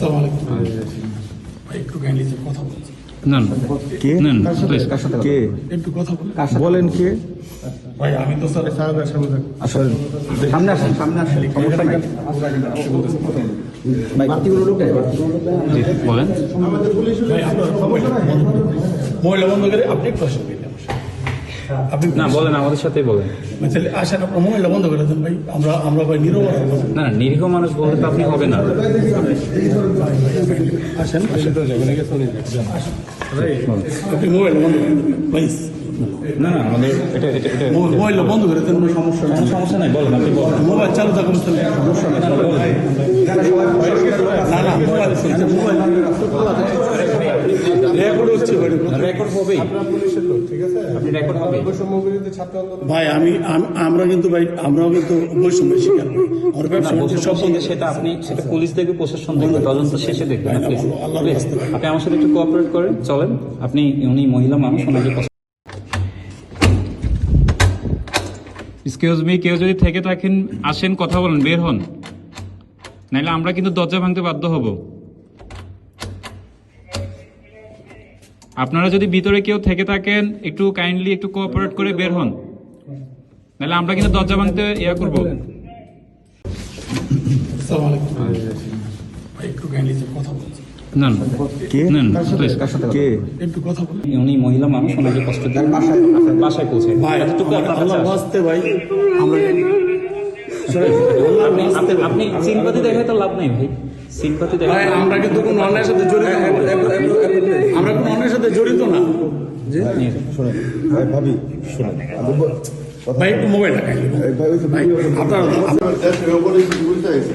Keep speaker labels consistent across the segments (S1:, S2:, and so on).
S1: আসসালামু আলাইকুম। ভাই একটু কথা বলছি।
S2: কে?
S3: প্লিজ
S2: কে?
S1: একটু কথা বলুন
S2: বলেন কে?
S1: ভাই আমি তো স্যার
S2: আসলে সামনে আসেন। সামনে আসেন সমস্যা নাই?
S3: বলেন
S1: মহিলা বন্ধ করে আপনি একটু আসেন। আপনি
S3: না বলেন আমাদের সাথেই বলেন।
S1: তাহলে আসেন আপনার মহিলা বন্ধ করে দেন ভাই? আমরা আমরা ভাই নিরীহ
S3: না না নিরীহ মানুষ বলতে তো আপনি হবে না।
S1: আসেন আসেন। আপনি মোবাইল বন্ধ করে দেন প্লিজ
S3: না না আমাদের এটা এটা এটা
S1: মোবাইল বন্ধ করে দেন সমস্যা
S3: কোনো সমস্যা নাই বলেন আপনি বলেন।
S1: মোবাইল চালু থাকুন সমস্যা নেই। না না মোবাইল রেকর্ড হচ্ছে ভাই
S3: রেকর্ড হবেই। আপনি
S1: ভাই আমি আমরা কিন্তু ভাই আমরাও কিন্তু বৈষম্য শিকার সব
S3: সেটা আপনি সেটা পুলিশ দেখবে প্রশাসন দেখবে তদন্ত শেষে দেখবেন। আপনি আমার সাথে একটু কোঅপারেট করেন চলেন। আপনি উনি মহিলা মানুষ ওনাকে এক্সকিউজ মি কেউ যদি থেকে থাকেন, আসেন, কথা বলেন, বের হন। নাহলে আমরা কিন্তু দরজা ভাঙতে বাধ্য হব। আপনারা যদি ভিতরে কেউ থেকে থাকেন, একটু কাইন্ডলি একটু কোঅপারেট করে বের হন। নাহলে আমরা কিন্তু দরজা ভাঙতে ইয়া করব
S1: আসসালামু আলাইকুম ভাই একটু কাইন্ডলি কথা বলছি
S3: নেন
S2: কে
S3: নেন প্লিজ
S2: কে?
S1: একটু কথা বলুন।
S3: উনি মহিলা মানুষ ওনাকে কষ্ট দিয়ে বাসায় পৌঁছে।
S1: ভাই
S3: এতটুকু
S1: আল্লাহ বাঁচতে ভাই আমরা
S3: আপনি আপনি- সিম্পাতি দেখায় তো লাভ নেই ভাই। সিম্পাতি দেখায়
S1: আমরা কিন্তু কোনো অন্যায়ের সাথে জড়িত আমরা কোনো অন্যায়ের সাথে জড়িত না।
S2: শোনেন ভাই ভাবি শোনেন
S1: ভাই একটু মোবাইলটা কাইন্ডলি
S2: ভাই ওই তো
S1: ভাই আপনার আপনার
S4: দেশের ওপরে কিছু বুঝতে হয়েছে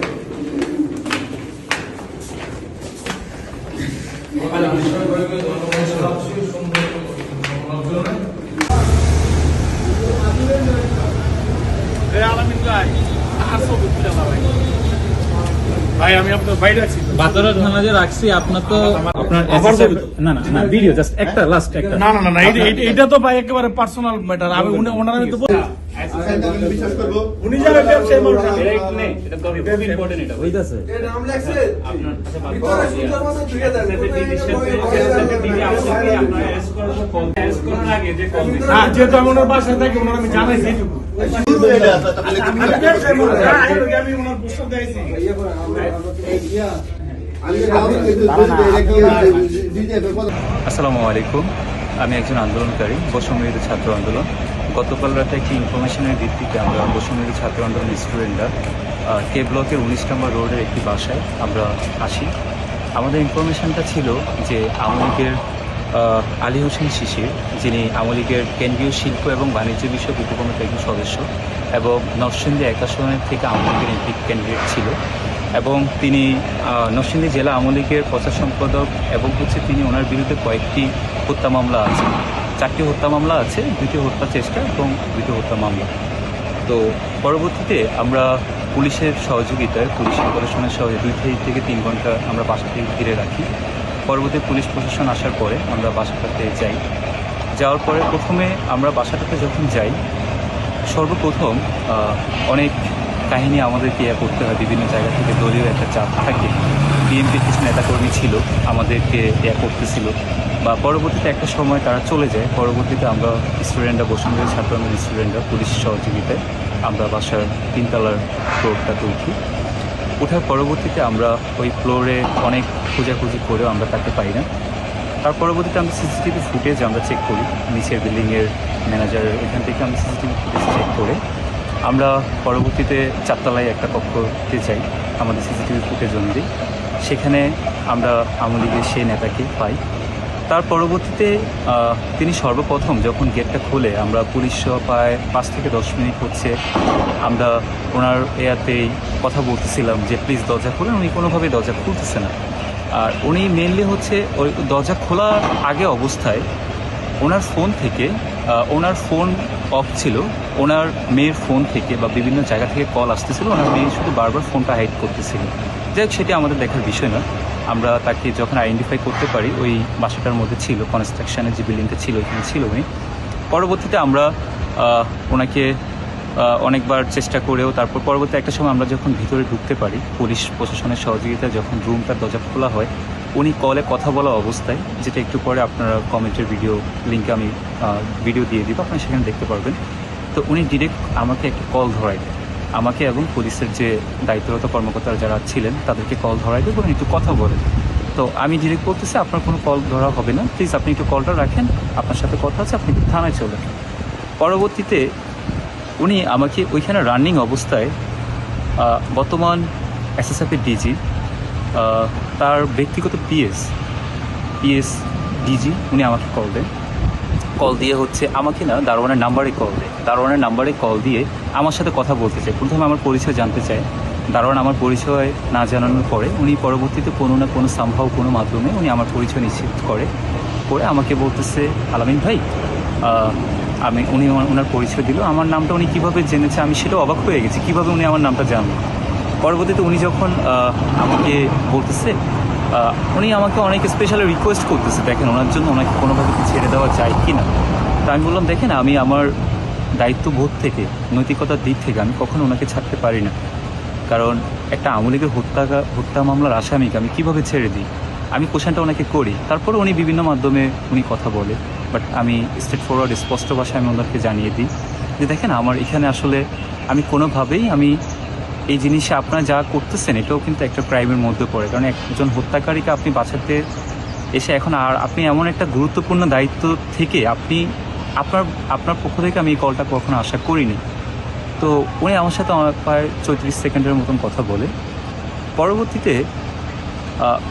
S1: ভাই আমি আপনার বাইরে আছি।
S3: বাতরা থানা যে রাখছি আপনার তো আপনার? না না না ভিডিও জাস্ট একটা লাস্ট একটা।
S1: না না না না এটা- তো ভাই একেবারে পার্সোনাল ম্যাটার আমি ওনারা তো
S4: বিশ্বাস করব
S1: উনি যারা ব্যবসায়ী মানুষ আমি-
S3: হইতাছে।
S1: যেহেতু আমি ওনার বাসায় থাকি ওনার আমি ওনার
S5: আসসালামু আলাইকুম। আমি একজন আন্দোলনকারী বৈষম্যবিরোধী ছাত্র আন্দোলন। গতকাল রাতে একটি ইনফরমেশনের ভিত্তিতে আমরা বৈষম্যবিরোধী ছাত্র আন্দোলন স্টুডেন্টরা কে ব্লকের উনিশ নম্বর রোডের একটি বাসায় আমরা আসি। আমাদের ইনফরমেশনটা ছিল যে আওয়ামী আলী হোসেন শিশির, যিনি আওয়ামী লীগের কেন্দ্রীয় শিল্প এবং বাণিজ্য বিষয়ক উপকমিটির একজন সদস্য এবং নরসিংদী এক আসনের থেকে আওয়ামী লীগের এমপি ক্যান্ডিডেট ছিল এবং তিনি নরসিংদী জেলা আওয়ামী লীগের প্রচার সম্পাদক এবং হচ্ছে তিনি ওনার বিরুদ্ধে কয়েকটি হত্যা মামলা আছে। চারটি হত্যা মামলা আছে দুটি হত্যা চেষ্টা এবং দুটি হত্যা মামলা। তো পরবর্তীতে আমরা পুলিশের সহযোগিতায়, পুলিশ প্রশাসনের সহজে দুই থেকে- তিন ঘণ্টা আমরা বাসাটি ঘিরে রাখি। পরবর্তী পুলিশ প্রশাসন আসার পরে আমরা বাসাটাতে যাই। যাওয়ার পরে প্রথমে আমরা বাসাটাতে যখন যাই, সর্বপ্রথম অনেক কাহিনী আমাদেরকে ইয়ে করতে হয়, বিভিন্ন জায়গা থেকে দলীয় একটা চাপ থাকে। বিএনপির কিছু নেতাকর্মী ছিল, আমাদেরকে ইয়ে করতেছিল। বা পরবর্তীতে একটা সময় তারা চলে যায়। পরবর্তীতে আমরা স্টুডেন্টরা বসুন্ধরা ছাত্র স্টুডেন্টরা পুলিশ সহযোগিতায় আমরা বাসার তিনতলার ফ্লোরটাতে উঠি ওঠার পরবর্তীতে আমরা ওই ফ্লোরে অনেক খোঁজাখুঁজি করেও আমরা তাকে পাই না। তার পরবর্তীতে আমরা সিসিটিভি ফুটেজ আমরা চেক করি। নিচের বিল্ডিংয়ের ম্যানেজারের এখান থেকে আমরা সিসিটিভি ফুটেজ চেক করে। আমরা পরবর্তীতে চারতলায় একটা কক্ষতে যাই, আমাদের সিসিটিভি ফুটেজ অনুযায়ী। সেখানে আমরা আওয়ামী লীগের সেই নেতাকে পাই। তার পরবর্তীতে তিনি সর্বপ্রথম যখন গেটটা খোলে, আমরা পুলিশ সহ প্রায় পাঁচ থেকে দশ মিনিট হচ্ছে আমরা ওনার এয়াতেই কথা বলতেছিলাম যে, প্লিজ দরজা খুলেন। উনি কোনোভাবেই দরজা খুলতেছে না। আর উনি মেনলি হচ্ছে ওই দরজা খোলার আগে অবস্থায় ওনার ফোন থেকে ওনার ফোন অফ ছিল, ওনার মেয়ের ফোন থেকে বা বিভিন্ন জায়গা থেকে কল আসতেছিল, ওনার মেয়ে শুধু বারবার ফোনটা হাইড করতেছিল। যাই সেটি আমাদের দেখার বিষয় নয়। আমরা তাকে যখন আইডেন্টিফাই করতে পারি, ওই বাসাটার মধ্যে ছিল কনস্ট্রাকশানের যে বিল্ডিংটা ছিল, ওইখানে ছিল উনি। পরবর্তীতে আমরা ওনাকে অনেকবার চেষ্টা করেও, তারপর পরবর্তী একটা সময় আমরা যখন ভিতরে ঢুকতে পারি, পুলিশ প্রশাসনের সহযোগিতায় যখন রুমটার দরজা খোলা হয়, উনি কলে কথা বলা অবস্থায়, যেটা একটু পরে আপনারা কমেন্টের ভিডিও লিঙ্কে আমি ভিডিও দিয়ে দিব, আপনারা সেখানে দেখতে পারবেন। তো উনি ডিরেক্ট আমাকে একটা কল ধরাই দেয় আমাকে এবং পুলিশের যে দায়িত্বরত কর্মকর্তারা যারা ছিলেন, তাদেরকে কল ধরাই বলেন একটু কথা বলেন তো আমি ডিরেক্ট বলতেছি, আপনার কোনো কল ধরা হবে না। প্লিজ আপনি একটু কলটা রাখেন, আপনার সাথে কথা আছে, আপনি থানায় চলেন পরবর্তীতে উনি আমাকে ওইখানে রানিং অবস্থায় বর্তমান এসএসএফের ডিজি তার ব্যক্তিগত পিএস পিএস ডিজি উনি আমাকে কল দেন। কল দিয়ে হচ্ছে আমাকে না দারোয়ানের নাম্বারে কল দেয়। দারোয়ানের নাম্বারে কল দিয়ে আমার সাথে কথা বলতে চায়। প্রথমে আমার পরিচয় জানতে চায়। দারোয়ান আমার পরিচয় না জানানোর পরে উনি পরবর্তীতে কোনো না কোনো সম্ভব কোনো মাধ্যমে উনি আমার পরিচয় নিশ্চিত করে। করে আমাকে বলতেছে, আলামিন ভাই আমি, উনি ওনার পরিচয় দিল। আমার নামটা উনি কীভাবে জেনেছে আমি সেটা অবাক হয়ে গেছি। কীভাবে উনি আমার নামটা জানলো? পরবর্তীতে উনি যখন আমাকে বলতেছে উনি আমাকে অনেক স্পেশাল রিকোয়েস্ট করতেছে, দেখেন ওনার জন্য ওনাকে কোনোভাবে কি ছেড়ে দেওয়া যায় কি না তো আমি বললাম, দেখেন, আমি আমার দায়িত্ববোধ থেকে, নৈতিকতার দিক থেকে আমি কখনো ওনাকে ছাড়তে পারি না। কারণ একটা আওয়ামী হত্যা হত্যা মামলার আসামিকে আমি কীভাবে ছেড়ে দিই? আমি কোশ্চেনটা ওনাকে করি, তারপরে উনি বিভিন্ন মাধ্যমে উনি কথা বলে। বাট আমি স্ট্রেট ফরওয়ার্ড স্পষ্ট ভাষায় আমি ওনাকে জানিয়ে দিই যে, দেখেন, আমার এখানে আসলে আমি কোনোভাবেই আমি এই জিনিসে আপনারা যা করতেছেন এটাও কিন্তু একটা ক্রাইমের মধ্যে পড়ে। কারণ একজন হত্যাকারীকে আপনি বাঁচাতে এসে এখন আর আপনি এমন একটা গুরুত্বপূর্ণ দায়িত্ব থেকে আপনি আপনার আপনার পক্ষ থেকে আমি এই কলটা কখনো আশা করিনি। তো উনি আমার সাথে আমার প্রায় চৌত্রিশ সেকেন্ডের মতন কথা বলে। পরবর্তীতে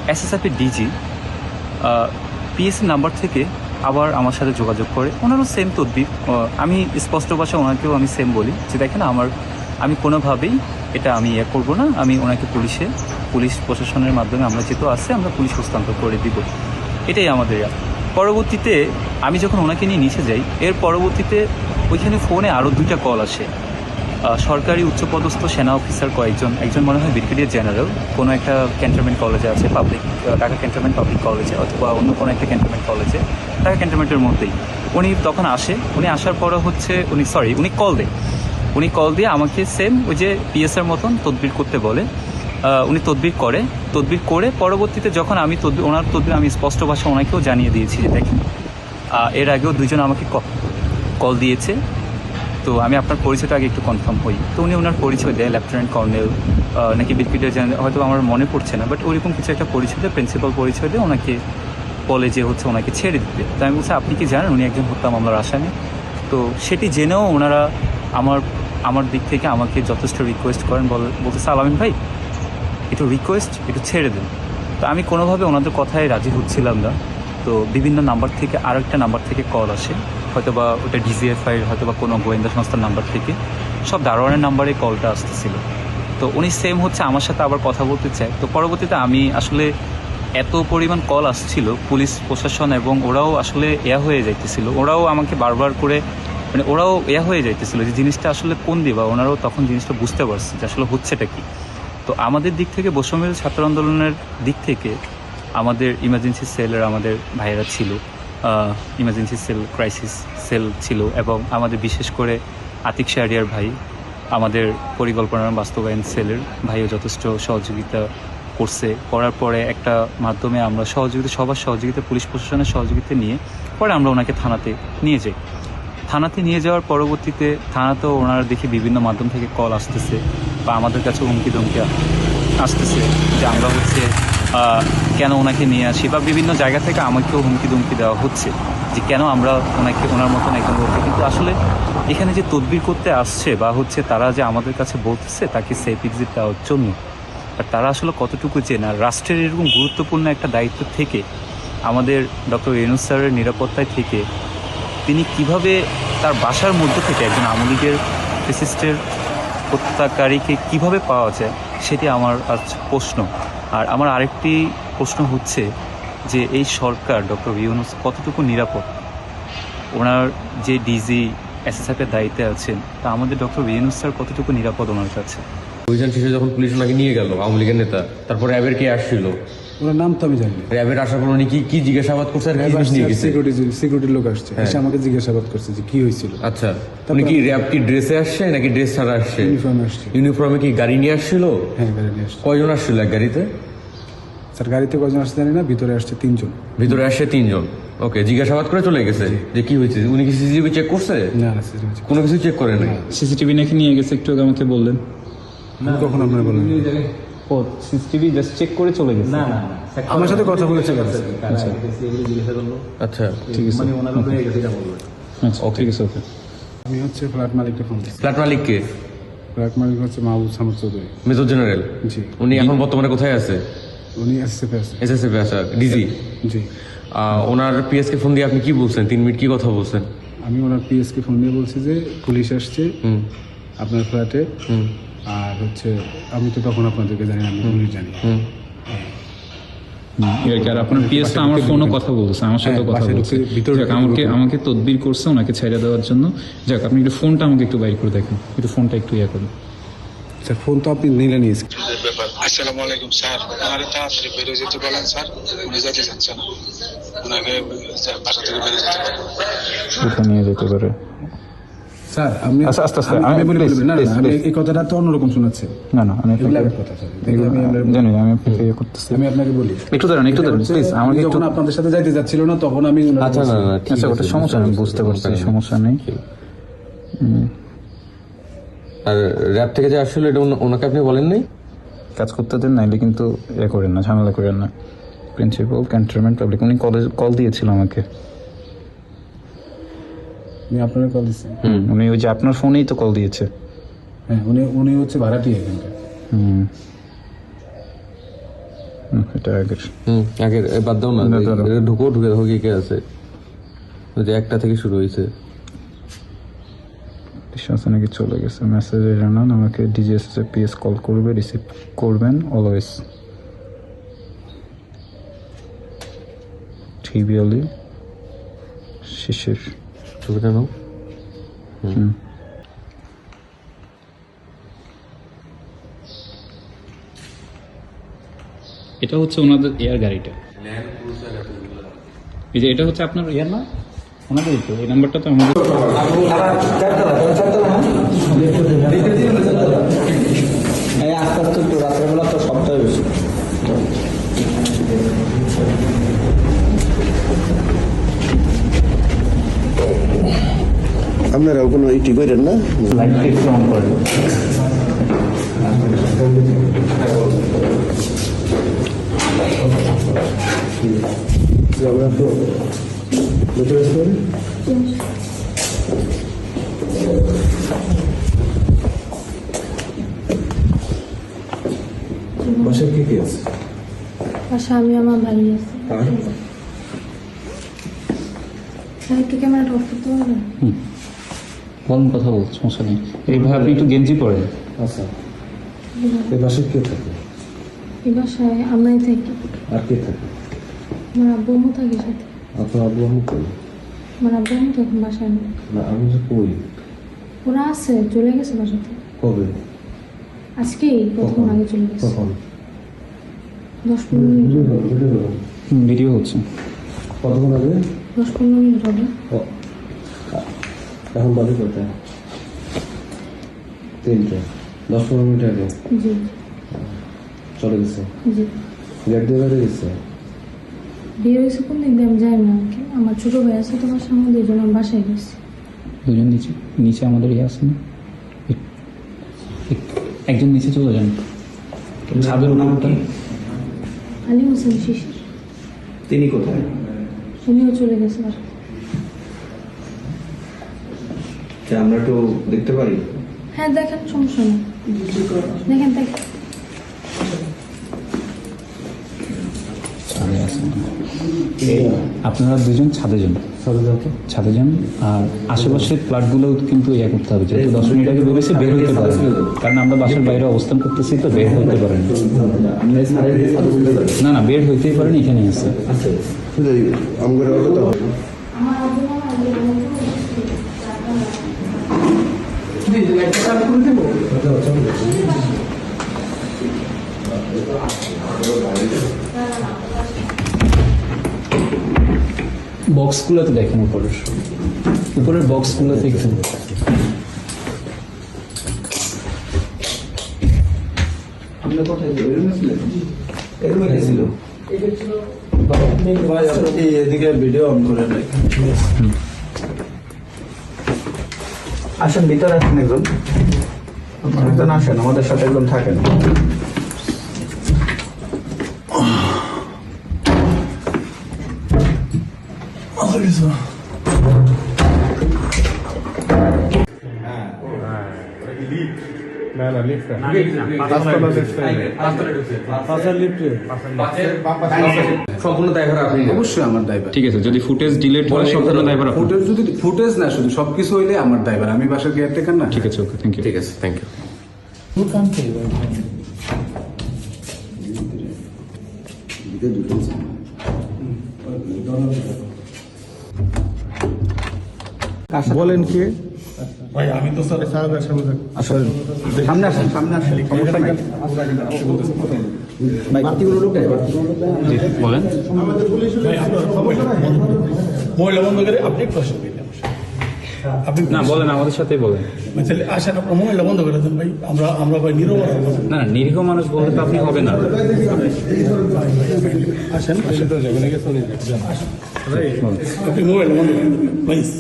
S5: এসএসএফের ডিজি পিএসসি নাম্বার থেকে আবার আমার সাথে যোগাযোগ করে। ওনারও সেম তদবির। আহ, আমি স্পষ্ট ভাষা ওনাকেও আমি সেম বলি। যে দেখেন আমার আমি কোনোভাবেই এটা আমি ইয়ে করব না। আমি ওনাকে পুলিশে, পুলিশ প্রশাসনের মাধ্যমে আমরা যেহেতু আছে, আমরা পুলিশ হস্তান্তর করে দিব। এটাই আমাদের। পরবর্তীতে আমি যখন ওনাকে নিয়ে নিচে যাই, এর পরবর্তীতে ওইখানে ফোনে আরও দুইটা কল আসে। সরকারি উচ্চপদস্থ সেনা অফিসার কয়েকজন, একজন মনে হয় ব্রিগেডিয়ার জেনারেল, কোনো একটা ক্যান্টনমেন্ট কলেজে আছে, পাবলিক ঢাকা ক্যান্টনমেন্ট পাবলিক কলেজে, অথবা অন্য কোনো একটা ক্যান্টনমেন্ট কলেজে, ঢাকা ক্যান্টনমেন্টের মধ্যেই। উনি তখন আসে, উনি আসার পরে হচ্ছে, উনি সরি উনি কল দেয়। উনি কল দিয়ে আমাকে সেম ওই যে পিএসের মতন তদবির করতে বলে। উনি তদবির করে। তদবির করে পরবর্তীতে যখন আমি তদবির ওনার তদবির আমি স্পষ্ট ভাষা ওনাকেও জানিয়ে দিয়েছি যে দেখেন এর আগেও দুজন আমাকে কল দিয়েছে। তো আমি আপনার পরিচয়টা আগে একটু কনফার্ম হই তো উনি ওনার পরিচয় দেয় লেফটেন্যান্ট কর্নেল নাকি ব্রিগেডিয়ার জেনারেল হয়তো আমার মনে পড়ছে না বাট ওইরকম কিছু একটা পরিচয় দেয় প্রিন্সিপাল পরিচয় দেয়, ওনাকে বলে যে হচ্ছে ওনাকে ছেড়ে দিতে। তো আমি বলছি, আপনি কি জানেন উনি একজন হত্যা মামলার আসামি? তো সেটি জেনেও ওনারা আমার আমার দিক থেকে আমাকে যথেষ্ট রিকোয়েস্ট করেন, বল বলতেছে আলামিন ভাই, একটু রিকোয়েস্ট একটু ছেড়ে দেন। তো আমি কোনোভাবে ওনাদের কথায় রাজি হচ্ছিলাম না। তো বিভিন্ন নাম্বার থেকে আর একটা নাম্বার থেকে কল আসে। হয়তো বা ওটা ডিজিএফআই হয়তো বা কোনো গোয়েন্দা সংস্থার নাম্বার থেকে। সব দারোয়ানের নাম্বারে কলটা আসতেছিল। তো উনি সেম হচ্ছে, আমার সাথে আবার কথা বলতে চায়। তো পরবর্তীতে আমি আসলে এত পরিমাণ কল আসছিল, পুলিশ, প্রশাসন এবং ওরাও আসলে এয়া হয়ে যাইতেছিল। ওরাও আমাকে বারবার করে মানে ওরাও এয়া হয়ে যাইতেছিল যে জিনিসটা আসলে কোন দিবা ওনারাও তখন জিনিসটা বুঝতে পারছে যে আসলে হচ্ছেটা কি। তো আমাদের দিক থেকে বৈষম্যের ছাত্র আন্দোলনের দিক থেকে আমাদের ইমার্জেন্সি সেলের আমাদের ভাইয়েরা ছিল ইমার্জেন্সি সেল ক্রাইসিস সেল ছিল এবং আমাদের বিশেষ করে আতিক শাহরিয়ার ভাই, আমাদের পরিকল্পনার বাস্তবায়ন সেলের ভাইও যথেষ্ট সহযোগিতা করছে। করার পরে একটা মাধ্যমে আমরা সহযোগিতা, সবার সহযোগিতা, পুলিশ প্রশাসনের সহযোগিতা নিয়ে পরে আমরা ওনাকে থানাতে নিয়ে যাই। থানাতে নিয়ে যাওয়ার পরবর্তীতে থানাতেও ওনারা দেখি বিভিন্ন মাধ্যম থেকে কল আসতেছে বা আমাদের কাছে হুমকি ধমকি আসতেছে যে আমরা হচ্ছে কেন ওনাকে নিয়ে আসি বা বিভিন্ন জায়গা থেকে আমাকেও হুমকি ধমকি দেওয়া হচ্ছে যে কেন আমরা ওনাকে, ওনার মতন একজন লোককে। কিন্তু আসলে এখানে যে তদবির করতে আসছে বা হচ্ছে তারা যে আমাদের কাছে বলতেছে তাকে সেফ এক্সিট দেওয়ার জন্য, আর তারা আসলে কতটুকু চেনা রাষ্ট্রের এরকম গুরুত্বপূর্ণ একটা দায়িত্ব থেকে আমাদের ডক্টর ইউনুস স্যারের নিরাপত্তায় থেকে তিনি কীভাবে তার বাসার মধ্য থেকে একজন আওয়ামী লীগের ফেসিস্টের হত্যাকারীকে কীভাবে পাওয়া যায় সেটি আমার আজ প্রশ্ন। আর আমার আরেকটি প্রশ্ন হচ্ছে যে এই সরকার ডক্টর ইউনুস কতটুকু নিরাপদ? ওনার যে ডিজি এসএসএফের দায়িত্বে আছেন, তা আমাদের ডক্টর ইউনুস স্যার কতটুকু নিরাপদ ওনার কাছে?
S6: অভিযান শেষে যখন পুলিশ ওনাকে নিয়ে গেল, আওয়ামী লীগের নেতা, তারপর র্যাবের কে আসছিল?
S7: ওনার নাম তো আমি জানি না
S6: র্যাবের আসার পর উনি কি কি জিজ্ঞাসাবাদ করছে আর কি জিনিস নিয়ে গেছে
S7: সিকিউরিটি সিকিউরিটির লোক আসছে এসে আমাকে জিজ্ঞাসাবাদ করছে যে কি হয়েছিল
S6: আচ্ছা উনি কি র্যাব কি ড্রেসে আসছে নাকি ড্রেস ছাড়া আসছে
S7: ইউনিফর্মে আসছে
S6: ইউনিফর্মে কি গাড়ি নিয়ে আসছিল
S7: হ্যাঁ গাড়ি নিয়ে আসছে
S6: কয়জন আসছিল এক গাড়িতে
S7: স্যার গাড়িতে কজন আসছে জানি না ভিতরে আসছে তিনজন
S6: ভিতরে আসছে তিনজন ওকে জিজ্ঞাসাবাদ করে চলে গেছে যে কি হয়েছে উনি কি সিসিটিভি চেক করছে
S7: না না
S6: কোনো কিছু চেক করে নাই
S3: সিসিটিভি নাকি নিয়ে গেছে একটু আগে আমাকে বললেন
S7: কখন আপনার বললেন
S3: ও সিসিটিভি জাস্ট চেক করে চলে গেছে? না না
S7: আমার সাথে কথা বলেছে কেন
S6: আচ্ছা।
S3: ঠিক আছে। আচ্ছা ঠিক আছে ওকে।
S7: আমি হচ্ছে ফ্ল্যাট মালিককে ফোন দিচ্ছি
S6: ফ্ল্যাট মালিক কে?
S7: ফ্ল্যাট মালিক হচ্ছে মাহবুব সামদ চৌধুরী।
S6: Major general?
S7: জি।
S6: উনি এখন বর্তমানে কোথায় আছে?
S7: উনি এসএসএফে আছে।
S6: এসএসএফ আছে ডিজি
S7: জি।
S6: ওনার পিএস কে ফোন দিয়ে আপনি কি বলছেন? তিন মিনিট কি কথা বলছেন?
S7: আমি ওনার পিএসকে ফোন দিয়ে বলছি যে পুলিশ আসছে।
S6: হুম।
S7: আপনার ফ্ল্যাটে
S6: হুম।
S7: আর হচ্ছে আমি তো তখন আপনাদেরকে জানি আমি পুলিশ জানি।
S6: হুম।
S3: আর আপনার পিএস আমার ফোনও কথা বলছে আমার সাথে
S7: হ্যাঁ,
S3: কথা বলছে
S7: ভিতরে
S3: যাক আমাকে আমাকে তদবির করছে ওনাকে ছেড়ে দেওয়ার জন্য। যাক আপনি একটু ফোনটা আমাকে একটু বাইর করে দেখেন একটু ফোনটা একটু ইয়ে করুন।
S7: স্যার ফোন তো আপনি নিলেন
S8: ব্যাপার। আসসালামু আলাইকুম স্যার। ওনারে তাড়াতাড়ি বেরিয়ে যেতে বলেন স্যার। উনি যেতে চাচ্ছে না। ওনাকে বাসা থেকে বেরিয়ে যেতে বলেন।
S3: নিয়ে যেতে পারে?
S7: স্যার আপনি
S3: আচ্ছা, আস্তে আস্তে,
S7: আমি-
S3: আমি-
S7: আমি বলি না না,
S3: please,
S7: আমি
S3: please.
S7: এই কথাটা তো অন্যরকম শোনাচ্ছে।
S3: না না আমি
S7: কথা আমি
S3: জানি আমি আপনাকে ইয়ে করতেছি।
S7: আমি আপনাকে বলি।
S3: একটু দাঁড়ান একটু দাঁড়ান প্লিজ আমাকে
S7: যখন আপনাদের সাথে যাইতে যাচ্ছিল না তখন আমি
S6: আচ্ছা না না ঠিক
S3: আচ্ছা ওটা সমস্যা নেই বুঝতে পারছি সমস্যা নেই।
S6: আর র্যাব থেকে যে আসছিল এটা ওনা- ওনাকে আপনি বলেন নাই
S3: কাজ করতে দেন নাইলে কিন্তু ইয়ে করেন না ঝামেলা করেন না। প্রিন্সিপাল ক্যান্টনমেন্ট পাবলিক উনি কলেজ কল দিয়েছিল আমাকে।
S7: আমি আপনার কল দিচ্ছি
S3: হুম উনি ওই যে আপনার ফোনেই তো কল দিয়েছে।
S7: হ্যাঁ উনি উনি হচ্ছে ভাড়াটি এখানকার।
S3: হুম। হুম, এটা আগের।
S6: হুম আগে এ, বাদ দাও না
S3: না, দাঁড়াও।
S6: এটা ঢুকো ঢুকে দেখো কে কে আছে। ওই যে একটা থেকে শুরু হয়েছে।
S3: বিশ্বাসে নাকি চলে গেছে। মেসেজে জানান আমাকে পিএস কল করবে রিসিভ করবেন অলওয়েজ শিশির।
S6: ছবিটা নাও
S3: এটা হচ্ছে ওনাদের এয়ার গাড়িটা। এই যে এটা হচ্ছে আপনার এয়ার না? ওনাদের তো এই নাম্বারটা তো আমাদের
S9: আস্তে আস্তে একটু রাত্রেবেলা তো সবটাই বেশি
S4: আপনারাও কোনো ইটি করেন না?
S2: বাসায় কে কে আছে?
S10: পাশে আমি আমার ভাই আছে। একটু ক্যামেরাটা অফ করতে পারবেন?
S3: বলুন কথা বল সমস্যা নেই। এইভাবে আপনি একটু গেঞ্জি পরেন।
S2: আচ্ছা। এই বাসায় কে থাকে?
S10: এই বাসায় আমরাই থাকি।
S2: আর কে থাকে?
S10: আমার আব্বু আম্মু থাকে সাথে।
S2: আপনার আব্বু আমি কই?
S10: আমার আব্বু আম্মু তো এখন বাসায় নেই।
S2: না আমি যে কই?
S10: ওরা আছে চলে গেছে বাসাতে।
S2: কবে?
S10: প্রথম
S2: কখন?
S10: আগে চলে গেছে।
S2: কখন?
S10: দশ পনেরো মিনিট।
S3: ভিডিও হচ্ছে।
S2: কতক্ষণ আগে?
S10: দশ পনেরো মিনিট হবে।
S2: ও- এখন বাজে কটা তিনটে। দশ পনেরো মিনিট আগে? চলে গেছে?
S10: জি।
S2: গেট দিয়ে বেড়ে গেছে?
S10: বিয়ে হয়েছে কোন দিক দিয়ে আমি যাই না আর আমার ছোট ভাই আছে তো বাসার মধ্যে এই জন্য আমি বাসায় গেছি।
S3: দুজন নিচে নিচে আমাদের ইয়ে আছে না? এক- এক- একজন নিচে চলে যান। ছাদের উপরটা।
S10: আলী হোসেন শিশির।
S9: তিনি কোথায়?
S10: উনিও চলে গেছে বাসা
S9: আমরা একটু দেখতে পারি?
S10: হ্যাঁ দেখেন সমস্যা নেই। দেখেন দেখেন।
S3: আপনারা দুজন ছাদে যান। ছাদে যান আর আশেপাশের ফ্ল্যাটগুলোও কিন্তু ইয়ে করতে হবে যেহেতু দশ মিনিট আগে বেরোছে বের হতে পারেন। কারণ আমরা বাসার বাইরে অবস্থান করতেছি তো বের হতে পারেন। না না বের হইতেই পারেন এখানে আছে।
S2: চলো।
S5: বক্সগুলোতে দেখেন উপরের। উপরের বক্সগুলো দেখেন।
S2: এদিকে ভিডিও অন করে নাই আসেন ভিতরে আসেন একজন। একজন আসেন আমাদের সাথে একজন থাকেন।
S7: না না লিফট পাঁচতলা লিফট
S6: সম্পূর্ণ দায়ভার আপনি।
S7: অবশ্যই আমার দায়ভার।
S3: ঠিক আছে যদি ফুটেজ ডিলিট হয় সম্পূর্ণ দায়ভার
S7: ফুটেজ যদি ফুটেজ না শুধু সবকিছু হইলে আমার দায়ভার। আমি বাসার কেয়ারটেকার না?
S3: ঠিক আছে ওকে থ্যাংক ইউ
S6: ঠিক আছে থ্যাংক ইউ
S7: বলেন কি?
S1: ভাই আমি তো স্যার
S2: সামনে আসেন সামনে আসেন। সমস্যা নাই ভাই। বাতিগুলো ঢুকে
S3: বলেন।
S1: ভাই আপনার মহিলা বন্ধ করে আপনি একটু আসেন ভাই, আপনি
S3: না বলেন আমাদের সাথেই বলেন।
S1: তাহলে আসেন আপনার মহিলা বন্ধ করে দেন ভাই। আমরা আমরা ভাই নিরব
S3: না না নিরীহ মানুষ বললে তো আপনি হবে না।
S1: আসেন আসেন। আপনি মোবাইল বন্ধ করে দেন প্লিজ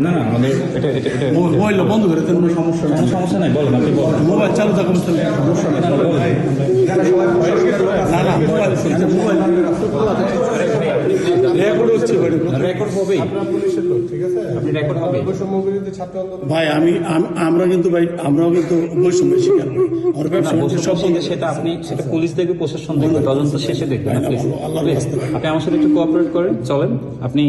S3: না না আমাদের এটা এটা এটা
S1: মোবাইল বন্ধ করে কোনো সমস্যা নেই।
S3: সমস্যা নাই বলেন আপনি বলেন।
S1: মোবাইল চালু থাকুন সমস্যা নেই। না না মোবাইল রেকর্ড হচ্ছে
S3: হবে
S1: ভাই আমি আম- আমরা কিন্তু ভাই আমরাও কিন্তু বৈষম্য শিকার সব
S3: সেটা আপনি সেটা পুলিশ দেখবে প্রশাসন দেখবে তদন্ত শেষে দেখবেন আপনি আমার সাথে একটু কোঅপারেট করেন চলেন। আপনি